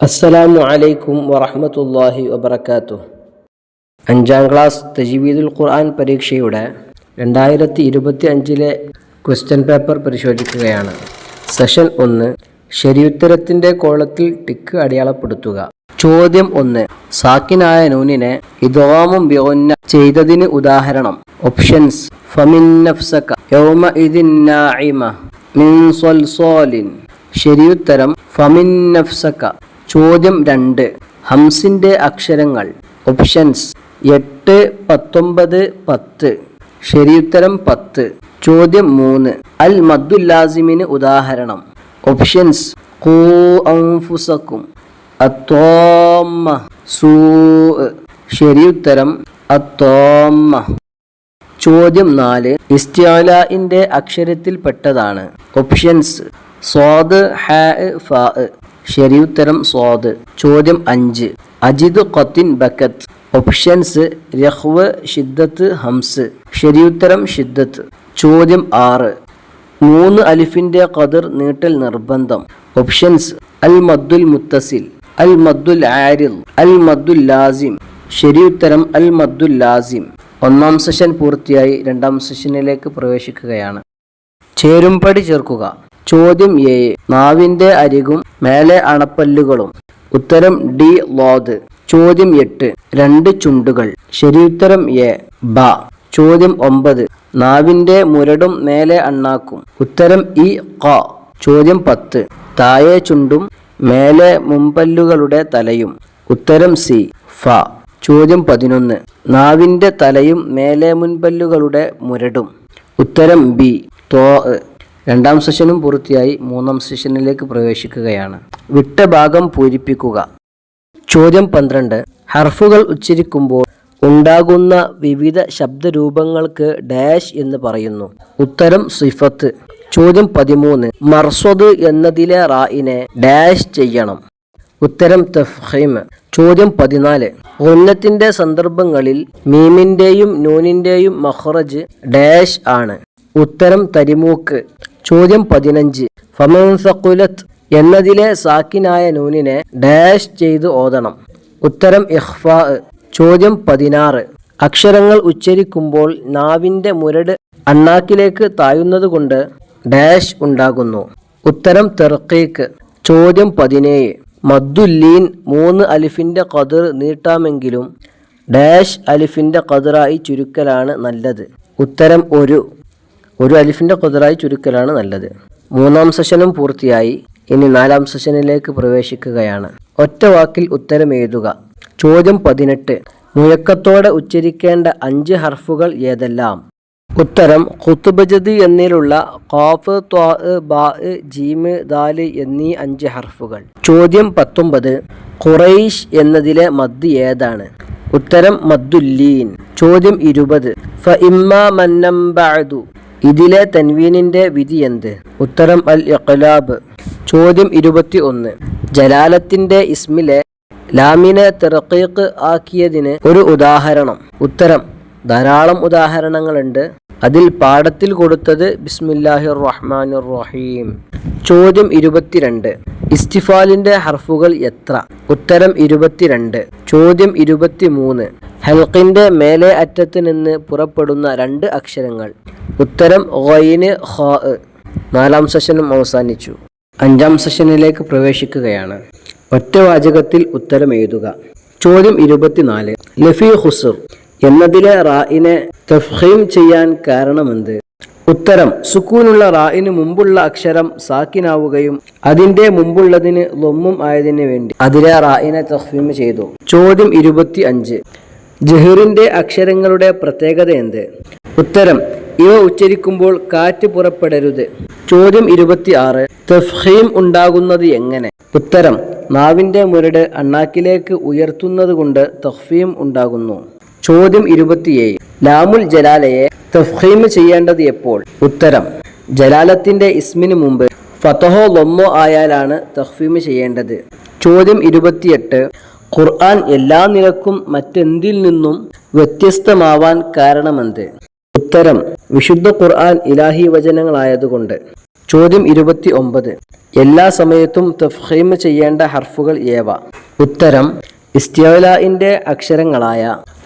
അസ്സലാമു അലൈക്കും വറഹ്മത്തുള്ളാഹി വബർക്കാത്തു അഞ്ചാം ക്ലാസ് തജീവീദുൽ ഖുർആൻ പരീക്ഷയുടെ രണ്ടായിരത്തി ഇരുപത്തി അഞ്ചിലെ ക്വസ്റ്റ്യൻ പേപ്പർ പരിശോധിക്കുകയാണ്. സെഷൻ ഒന്ന് ശരിയുത്തരത്തിന്റെ കോളത്തിൽ ടിക്ക് അടയാളപ്പെടുത്തുക. ചോദ്യം ഒന്ന് സാക്കിനായ നൂനിനെ ഇതോമും വ്യോന്ന ചെയ്തതിന് ഉദാഹരണം. ഓപ്ഷൻസ് ഫമിൻ യൗമ മിൻ ശരിയുത്തരം ഫമിൻ നഫ്സക ചോദ്യം രണ്ട്. ഹംസിന്റെ അക്ഷരങ്ങൾ. ഓപ്ഷൻസ് എട്ട് പത്തൊമ്പത് പത്ത്. ശരിയുത്തരം പത്ത്. ചോദ്യം മൂന്ന്. അൽ മദ്ദുല്ലാസിമിന് ഉദാഹരണം. ഓപ്ഷൻസ് സൂ ശരിയുത്തരം അത്തോമ്മ ചോദ്യം നാല്. ഇസ്ത്യാലിന്റെ അക്ഷരത്തിൽപ്പെട്ടതാണ്. ഓപ്ഷൻസ് സ്വാദ് ഹാ ഫ ശരിയുത്തരം സ്വാദ്. ചോദ്യം അഞ്ച്. അജിദ് ഖത്തിൻ ബക്കത്ത്. ഓപ്ഷൻസ് രഹ്വ് ഷിദ്ദത്ത് ഹംസ്. ശരിയുത്തരം ഷിദ്ദത്ത് ചോദ്യം ആറ്. മൂന്ന് അലിഫിന്റെ ഖദർ നീട്ടൽ നിർബന്ധം. ഓപ്ഷൻസ് അൽ മദ്ദുൽ മുത്തസിൽ അൽ മദ്ദുൽ ആരിൽ അൽ മദ്ദുൽ ലാസിം. ശരിയുത്തരം അൽ മദ്ദുൽ ലാസിം. ഒന്നാം സെഷൻ പൂർത്തിയായി രണ്ടാം സെഷനിലേക്ക് പ്രവേശിക്കുകയാണ്. ചേരുംപടി ചേർക്കുക. ചോദ്യം എ. നാവിന്റെ അരികും മേലെ അണപ്പല്ലുകളും. ഉത്തരം ഡി. ലോത് ചോദ്യം എട്ട്. രണ്ട് ചുണ്ടുകൾ. ശരിയുത്തരം എ. ബ. ചോദ്യം ഒമ്പത്. നാവിന്റെ മുരടും മേലെ അണ്ണാക്കും. ഉത്തരം ഇ. ക ചോദ്യം പത്ത്. താഴെ ചുണ്ടും മേലെ മുമ്പല്ലുകളുടെ തലയും. ഉത്തരം സി. ഫ. ചോദ്യം പതിനൊന്ന്. നാവിന്റെ തലയും മേലെ മുൻപല്ലുകളുടെ മുരടും. ഉത്തരം ബി. തോ. രണ്ടാം സെഷനും പൂർത്തിയായി മൂന്നാം സെഷനിലേക്ക് പ്രവേശിക്കുകയാണ്. വിട്ട ഭാഗം പൂരിപ്പിക്കുക. ചോദ്യം പന്ത്രണ്ട്. ഹർഫുകൾ ഉച്ചരിക്കുമ്പോൾ ഉണ്ടാകുന്ന വിവിധ ശബ്ദരൂപങ്ങൾക്ക് ഡാഷ് എന്ന് പറയുന്നു. ഉത്തരം സിഫത്ത്. ചോദ്യം പതിമൂന്ന്. മർസ്വദ് എന്നതിലെ റായിനെ ഡാഷ് ചെയ്യണം. ഉത്തരം തഫ്ഹീം. ചോദ്യം പതിനാല്. ഉന്നത്തിന്റെ സന്ദർഭങ്ങളിൽ മീമിന്റെയും നൂനിന്റെയും മഹ്റജ് ഡാഷ് ആണ്. ഉത്തരം തരിമൂക്ക്. ചോദ്യം പതിനഞ്ച്. ഫമൻ സഖുലത്ത് എന്നതിലെ സാക്കിനായ നൂനിനെ ഡാഷ് ചെയ്ത് ഓതണം. ഉത്തരം ഇഖ്ഫാ. ചോദ്യം പതിനാറ്. അക്ഷരങ്ങൾ ഉച്ചരിക്കുമ്പോൾ നാവിന്റെ മുരട് അണ്ണാക്കിലേക്ക് തായുന്നത് കൊണ്ട് ഡാഷ് ഉണ്ടാകുന്നു. ഉത്തരം തെർക്കീക്ക് ചോദ്യം പതിനേഴ്. മദ്ദുല്ലീൻ മൂന്ന് അലിഫിന്റെ കതിർ നീട്ടാമെങ്കിലും ഡാഷ് അലിഫിന്റെ കതിറായി ചുരുക്കലാണ് നല്ലത്. ഉത്തരം ഒരു. ഒരു അലിഫിന്റെ കൊതറായി ചുരുക്കലാണ് നല്ലത്. മൂന്നാം സെഷനും പൂർത്തിയായി. ഇനി നാലാം സെഷനിലേക്ക് പ്രവേശിക്കുകയാണ്. ഒറ്റ വാക്കിൽ ഉത്തരം എഴുതുക. ചോദ്യം പതിനെട്ട്. മുഴക്കത്തോടെ ഉച്ചരിക്കേണ്ട അഞ്ച് ഹർഫുകൾ ഏതെല്ലാം? ഉത്തരം ഖുത്തുബജദ് എന്നിലുള്ള ഖാഫ് ത്വാ ബാ ജീമ് ദാൽ എന്നീ അഞ്ച് ഹർഫുകൾ. ചോദ്യം പത്തൊമ്പത്. ഖുറൈഷ് എന്നതിലെ മദ് ഏതാണ്? ഉത്തരം മദ്ദുല്ലീൻ ചോദ്യം ഇരുപത്. ഫ ഇമ്മ മന്നം ബഅദു. ഇതിലെ തൻവീനിന്റെ വിധി എന്ത്? ഉത്തരം അൽ ഇഖ്ലാബ്. ചോദ്യം ഇരുപത്തി ഒന്ന് ജലാലത്തിന്റെ ഇസ്മിലെ ലാമിനെ തെറക്കീക്ക് ആക്കിയതിന് ഒരു ഉദാഹരണം. ഉത്തരം ധാരാളം ഉദാഹരണങ്ങളുണ്ട്. അതിൽ പാഠത്തിൽ കൊടുത്തത് ബിസ്മില്ലാഹിർ റഹ്മാനിർ റഹീം. ചോദ്യം ഇരുപത്തിരണ്ട്. ഇസ്തിഫാലിന്റെ ഹർഫുകൾ എത്ര? ഉത്തരം ഇരുപത്തിരണ്ട്. ചോദ്യം ഇരുപത്തിമൂന്ന്. ഹൽക്കിന്റെ മേലെ അറ്റത്ത് നിന്ന് പുറപ്പെടുന്ന രണ്ട് അക്ഷരങ്ങൾ. ഉത്തരം ഒയിന് ഖാ നാലാം സെഷനും അവസാനിച്ചു. അഞ്ചാം സെഷനിലേക്ക് പ്രവേശിക്കുകയാണ്. ഒറ്റ വാചകത്തിൽ ഉത്തരം എഴുതുക. ചോദ്യം ഇരുപത്തിനാല്. ലഫി ഹുസുർ എന്നതിലെ റായിനെ തഫ്ഹീം ചെയ്യാൻ കാരണമെന്ത്? ഉത്തരം സുക്കൂനുള്ള റായിന് മുമ്പുള്ള അക്ഷരം സാക്കിനാവുകയും അതിന്റെ മുമ്പുള്ളതിന് ലൊമ്മും ആയതിനു വേണ്ടി. അതിലെ റായിനെ തഫ്ഹീം ചെയ്തു. ചോദ്യം ഇരുപത്തി അഞ്ച് ജഹീറിന്റെ അക്ഷരങ്ങളുടെ പ്രത്യേകത എന്ത്? ഉത്തരം ഇവ ഉച്ചരിക്കുമ്പോൾ കാറ്റ് പുറപ്പെടരുത്. ചോദ്യം ഇരുപത്തി ആറ് തഫ്ഹീം ഉണ്ടാകുന്നത് എങ്ങനെ? ഉത്തരം നാവിന്റെ മുരട് അണ്ണാക്കിലേക്ക് ഉയർത്തുന്നത് കൊണ്ട് തഫ്ഹീം ഉണ്ടാകുന്നു. ചോദ്യം ഇരുപത്തിയേഴ്. ലാമുൽ ജലാലയെ തഫ്ഹീം ചെയ്യേണ്ടത് എപ്പോൾ? ഉത്തരം ജലാലത്തിന്റെ ഇസ്മിന് മുമ്പ് ഫതഹോ ലൊമ്മോ ആയാലാണ് തഫ്ഹീം ചെയ്യേണ്ടത്. ചോദ്യം ഇരുപത്തിയെട്ട് ഖുർആൻ എല്ലാ നിലക്കും മറ്റെന്തിൽ നിന്നും വ്യത്യസ്തമാവാൻ കാരണമെന്ത്? ഉത്തരം വിശുദ്ധ ഖുർആൻ ഇലാഹി വചനങ്ങളായതുകൊണ്ട്. ചോദ്യം ഇരുപത്തി ഒമ്പത് എല്ലാ സമയത്തും തഫ്ഹീം ചെയ്യേണ്ട ഹർഫുകൾ ഏവ? ഉത്തരം ഇസ്റ്റിയോലിന്റെ അക്ഷരങ്ങളായ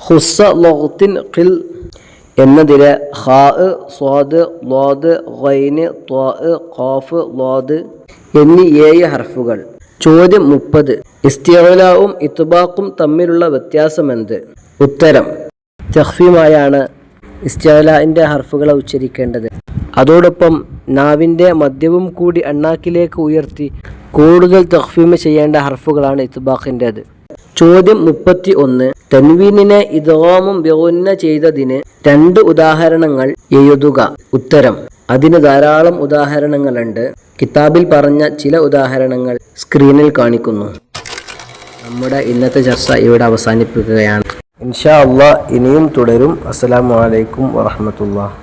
ഹുസ്സ ലൊഹത്തിൻ ഖിൽ എന്നതിലെ ഖാ സ്വാദ് ലോദ് ഗൈന് ത്വാ ഖാഫ് ലോദ് എന്നീ ഏഴ് ഹർഫുകൾ. ചോദ്യം മുപ്പത്. ഇസ്തിയോലാവും ഇത്തുബാക്കും തമ്മിലുള്ള വ്യത്യാസമെന്ത്? ഉത്തരം. തഹ്ഫീമായാണ് ഇസ്തിയോലായിന്റെ ഹർഫുകളെ ഉച്ചരിക്കേണ്ടത്. അതോടൊപ്പം നാവിന്റെ മദ്യവും കൂടി അണ്ണാക്കിലേക്ക് ഉയർത്തി കൂടുതൽ തഹ്ഫീമ് ചെയ്യേണ്ട ഹർഫുകളാണ് ഇത്തുബാഖിന്റേത് ചോദ്യം മുപ്പത്തി ഒന്ന്. തൻവീനിനെ ഇതോമം വ്യോന്ന ചെയ്തതിന് രണ്ട് ഉദാഹരണങ്ങൾ എഴുതുക. ഉത്തരം. അതിന് ധാരാളം ഉദാഹരണങ്ങളുണ്ട്. കിതാബിൽ പറഞ്ഞ ചില ഉദാഹരണങ്ങൾ സ്ക്രീനിൽ കാണിക്കുന്നു. നമ്മുടെ ഇന്നത്തെ ചർച്ച ഇവിടെ അവസാനിപ്പിക്കുകയാണ്. ഇൻഷാ അള്ളാഹ് ഇനിയും തുടരും. അസ്സലാമു അലൈക്കും വറഹമത്തുള്ള